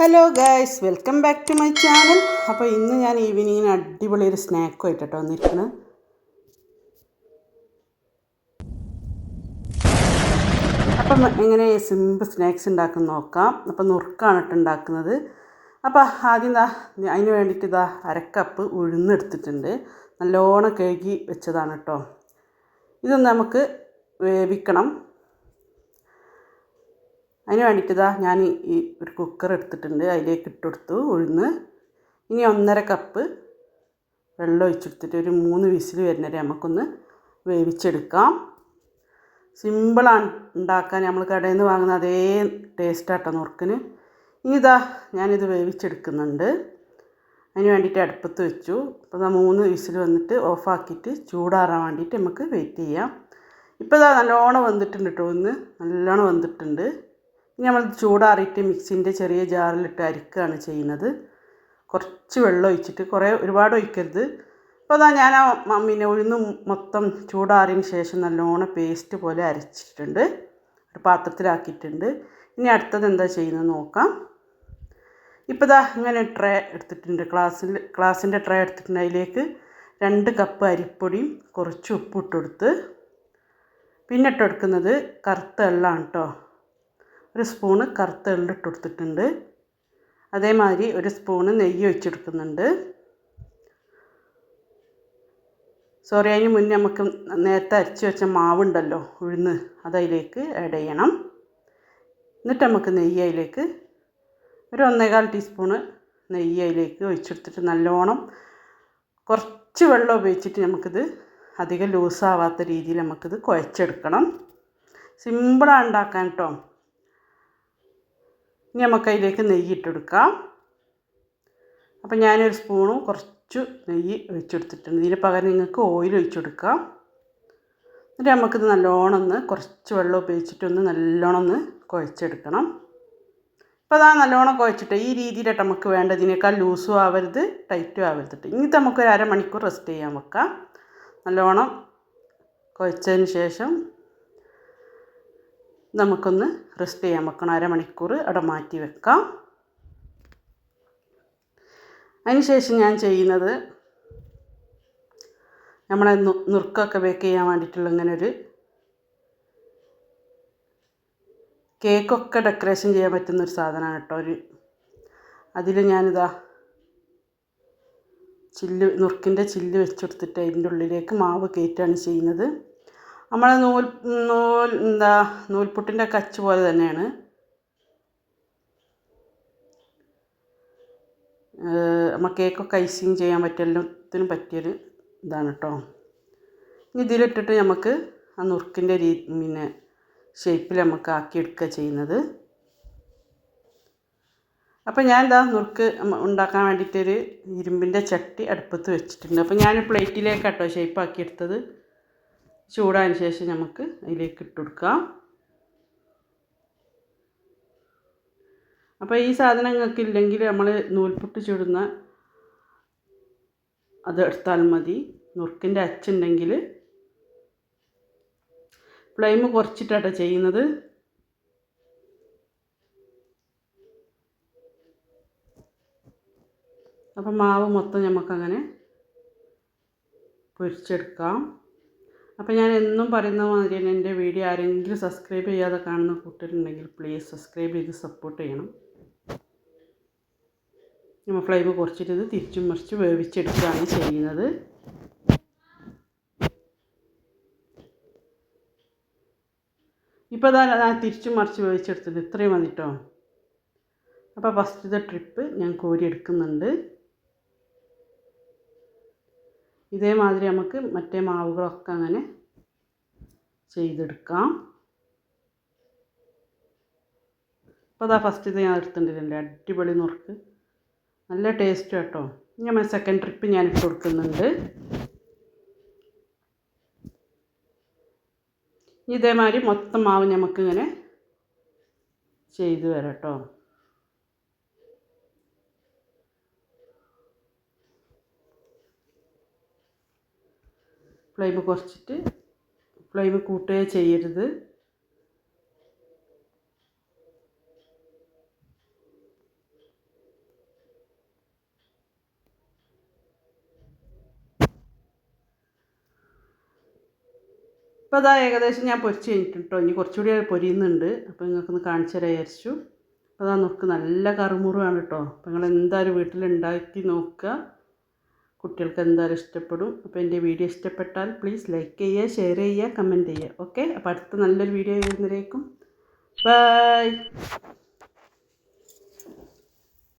Hello guys welcome back to my channel അപ്പോൾ ഇന്ന് ഞാൻ ഈവനിങ്ങിന് അടിപൊളി ഒരു സ്നാക്കും ആയിട്ടോ വന്നിരിക്കുന്നത് അപ്പം എങ്ങനെ സിമ്പിൾ സ്നാക്സ് ഉണ്ടാക്കുന്ന നോക്കാം. അപ്പം നുറുക്കാണ് ഇട്ട് ഉണ്ടാക്കുന്നത്. അപ്പോൾ ആദ്യം ഇതാ അതിന് വേണ്ടിയിട്ട് ഇതാ അരക്കപ്പ് ഉഴുന്നെടുത്തിട്ടുണ്ട്. നല്ലോണം കഴുകി വെച്ചതാണ് കേട്ടോ ഇതൊന്ന് നമുക്ക് വേവിക്കണം. അതിന് വേണ്ടിയിട്ടിതാ ഞാൻ ഈ ഒരു കുക്കർ എടുത്തിട്ടുണ്ട്. അതിലേക്ക് ഇട്ട് കൊടുത്തു ഉഴുന്ന്. ഇനി ഒന്നര കപ്പ് വെള്ളം ഒഴിച്ചെടുത്തിട്ട് ഒരു മൂന്ന് വിസിൽ വരുന്നവരെ നമുക്കൊന്ന് വേവിച്ചെടുക്കാം. സിമ്പിളാണ് ഉണ്ടാക്കാൻ. നമ്മൾ കടയിൽ നിന്ന് വാങ്ങുന്ന അതേ ടേസ്റ്റാട്ടോ നുറുക്കിന്. ഇനി ഇതാ ഞാനിത് വേവിച്ചെടുക്കുന്നുണ്ട്. അതിന് വേണ്ടിയിട്ട് അടുപ്പത്ത് വെച്ചു. അപ്പോൾ മൂന്ന് വിസിൽ വന്നിട്ട് ഓഫാക്കിയിട്ട് ചൂടാറാൻ വേണ്ടിയിട്ട് നമുക്ക് വെയിറ്റ് ചെയ്യാം. ഇപ്പോൾ ഇതാ നല്ലോണം വന്നിട്ടുണ്ട് കേട്ടോ ഒന്ന് നല്ലോണം വന്നിട്ടുണ്ട് ഇനി നമ്മൾ ചൂടാറിയിട്ട് മിക്സിന്റെ ചെറിയ ജാറിലിട്ട് അരിക്കുകയാണ് ചെയ്യുന്നത്. കുറച്ച് വെള്ളം ഒഴിച്ചിട്ട് കുറേ ഒരുപാട് ഒഴിക്കരുത്. അപ്പോൾ അതാ ഞാൻ ആ പിന്നെ ഉഴുന്ന് മൊത്തം ചൂടാറിയതിന് ശേഷം നല്ലോണം പേസ്റ്റ് പോലെ അരച്ചിട്ടുണ്ട്. ഒരു പാത്രത്തിലാക്കിയിട്ടുണ്ട്. ഇനി അടുത്തത് എന്താ ചെയ്യുന്നത് നോക്കാം. ഇപ്പോൾ ഇതാ ഇങ്ങനെ ട്രേ എടുത്തിട്ടുണ്ട്. ക്ലാസ്സിൽ ക്ലാസ്സിന്റെ ട്രേ എടുത്തിട്ടുണ്ട്. അതിലേക്ക് രണ്ട് കപ്പ് അരിപ്പൊടിയും കുറച്ച് ഉപ്പ് ഇട്ട് പിന്നെ ഇട്ടെടുക്കുന്നത് കറുത്ത എള്ളാണ് കേട്ടോ. ഒരു സ്പൂണ് കറുത്ത എള്ളിട്ട് കൊടുത്തിട്ടുണ്ട്. അതേമാതിരി ഒരു സ്പൂണ് നെയ്യ് വെച്ചെടുക്കുന്നുണ്ട് സോറി അതിന് മുന്നേ നമുക്ക് നേരത്തെ അരച്ച് വെച്ച മാവുണ്ടല്ലോ ഉഴുന്ന് അതതിലേക്ക് ആഡ് ചെയ്യണം. എന്നിട്ട് നമുക്ക് നെയ്യ് അതിലേക്ക് ഒരു ഒന്നേകാൽ ടീസ്പൂണ് നെയ്യ് അതിലേക്ക് ഒഴിച്ചെടുത്തിട്ട് നല്ലോണം കുറച്ച് വെള്ളം ഉപയോഗിച്ചിട്ട് നമുക്കിത് അധികം ലൂസാവാത്ത രീതിയിൽ നമുക്കിത് കുഴച്ചെടുക്കണം. സിമ്പിളാണ് ഉണ്ടാക്കാൻ കേട്ടോ ഇനി നമുക്ക് അതിലേക്ക് നെയ്യ് ഇട്ടെടുക്കാം. അപ്പം ഞാനൊരു സ്പൂണും കുറച്ച് നെയ്യ് ഒഴിച്ചെടുത്തിട്ടുണ്ട്. ഇതിന് പകരം നിങ്ങൾക്ക് ഓയിൽ ഒഴിച്ചെടുക്കാം. എന്നിട്ട് നമുക്കിത് നല്ലോണം ഒന്ന് കുറച്ച് വെള്ളം ഉപയോഗിച്ചിട്ടൊന്ന് നല്ലോണം ഒന്ന് കുഴച്ചെടുക്കണം. അപ്പോൾ അതാ നല്ലോണം കുഴച്ചിട്ട് ഈ രീതിയിലായിട്ട് നമുക്ക് വേണ്ടതിനേക്കാൾ ലൂസും ആവരുത് ടൈറ്റും ആവരുത് ഇനി നമുക്കൊരു അരമണിക്കൂർ റെസ്റ്റ് ചെയ്യാൻ വെക്കാം. നല്ലോണം കുഴച്ചതിന് ശേഷം നമുക്കൊന്ന് റെസ്റ്റ് ചെയ്യാൻ വെക്കണം. അരമണിക്കൂർ അവിടെ മാറ്റി വെക്കാം. അതിനുശേഷം ഞാൻ ചെയ്യുന്നത് നമ്മളെ നുറുക്കൊക്കെ ബേക്ക് ചെയ്യാൻ വേണ്ടിയിട്ടുള്ള ഇങ്ങനെ ഒരു കേക്കൊക്കെ ഡെക്കറേഷൻ ചെയ്യാൻ പറ്റുന്ന ഒരു സാധനമാണ് കേട്ടോ ഒരു. അതിൽ ഞാനിതാ ചില്ല് നുറുക്കിന്റെ ചില്ല് വെച്ചെടുത്തിട്ട് അതിന്റെ ഉള്ളിലേക്ക് മാവ് കയറ്റാണ് ചെയ്യുന്നത്. നമ്മളെ നൂൽ നൂൽ എന്താ നൂൽപുട്ടിന്റെ കച്ച് പോലെ തന്നെയാണ്. നമ്മൾ കേക്കൊക്കെ ഐസിങ് ചെയ്യാൻ പറ്റിയ എല്ലാത്തിനും പറ്റിയൊരു ഇതാണ് കേട്ടോ ഇതിലിട്ടിട്ട് നമുക്ക് ആ നുറുക്കിന്റെ രീ പിന്നെ ഷേപ്പിൽ നമുക്ക് ആക്കിയെടുക്കുക ചെയ്യുന്നത്. അപ്പോൾ ഞാൻ എന്താ നുറുക്ക് ഉണ്ടാക്കാൻ വേണ്ടിയിട്ടൊരു ഇരുമ്പിന്റെ ചട്ടി അടുപ്പത്ത് വെച്ചിട്ടുണ്ട്. അപ്പോൾ ഞാൻ പ്ലേറ്റിലേക്കാട്ടോ ഷേപ്പാക്കി എടുത്തത്. ചൂടായതിന് ശേഷം നമുക്ക് അതിലേക്ക് ഇട്ട് കൊടുക്കാം. അപ്പോൾ ഈ സാധനങ്ങൾക്ക് ഇല്ലെങ്കിൽ നമ്മൾ നൂൽപുട്ട് ചുടുന്ന അത് എടുത്താൽ മതി. നുറുക്കിന്റെ അച്ചുണ്ടെങ്കിൽ ഫ്ലെയിം കുറച്ചിട്ടാട്ടോ ചെയ്യുന്നത്. അപ്പം മാവ് മൊത്തം നമുക്കങ്ങനെ പൊരിച്ചെടുക്കാം. അപ്പോൾ ഞാൻ എന്നും പറയുന്ന മാതിരി തന്നെ എന്റെ വീഡിയോ ആരെങ്കിലും സബ്സ്ക്രൈബ് ചെയ്യാതെ കാണുന്ന കൂട്ടരുണ്ടെങ്കിൽ പ്ലീസ് സബ്സ്ക്രൈബ് ചെയ്ത് സപ്പോർട്ട് ചെയ്യണം. നമ്മൾ ഫ്ലെയിം കുറച്ചിട്ട് ഇത് തിരിച്ചും മറിച്ച് വേവിച്ചെടുക്കുകയാണ് ചെയ്യുന്നത്. ഇപ്പോൾ ഞാൻ തിരിച്ചും മറിച്ച് വേവിച്ചെടുത്തത്. ഇത്രയും വന്നിട്ടോ അപ്പോൾ ഫസ്റ്റത്തെ ട്രിപ്പ് ഞാൻ കോരി എടുക്കുന്നുണ്ട് ഇതേമാതിരി നമുക്ക് മറ്റേ മാവുകളൊക്കെ അങ്ങനെ ചെയ്തെടുക്കാം. അപ്പോൾ അതാ ഫസ്റ്റ് ഇത് ഞാൻ എടുത്തിട്ടുണ്ട്. അടിപൊളി നുറുക്ക്. നല്ല ടേസ്റ്റ് കേട്ടോ ഞാൻ സെക്കൻഡ് ട്രിപ്പ് ഞാൻ ഇട്ട് കൊടുക്കുന്നുണ്ട്. ഇതേമാതിരി മൊത്തം മാവ് നമുക്കിങ്ങനെ ചെയ്തു വരാം കേട്ടോ. ഫ്ലെയിം കുറച്ചിട്ട് ഫ്ലെയിം കൂട്ടുകയോ ചെയ്യരുത്. ഇപ്പോൾ അതാ ഏകദേശം ഞാൻ പൊരിച്ച് കഴിഞ്ഞിട്ടുണ്ട്? ഇനി കുറച്ചുകൂടി പൊരിയുന്നുണ്ട്. അപ്പോൾ നിങ്ങൾക്കൊന്ന് കാണിച്ചു തരാം വിചാരിച്ചു. അപ്പോൾ അതാ നോക്ക് നല്ല കറുമുറുവാണ് കേട്ടോ. അപ്പോൾ നിങ്ങൾ എന്തായാലും വീട്ടിലുണ്ടാക്കി നോക്കുക. കുട്ടികൾക്ക് എന്തായാലും ഇഷ്ടപ്പെടും. അപ്പോൾ എന്റെ വീഡിയോ ഇഷ്ടപ്പെട്ടാൽ പ്ലീസ് ലൈക്ക് ചെയ്യുക ഷെയർ ചെയ്യുക കമന്റ് ചെയ്യുക. ഓക്കെ അപ്പോൾ അടുത്ത നല്ലൊരു വീഡിയോ വരുന്നതിലേക്കും ബൈ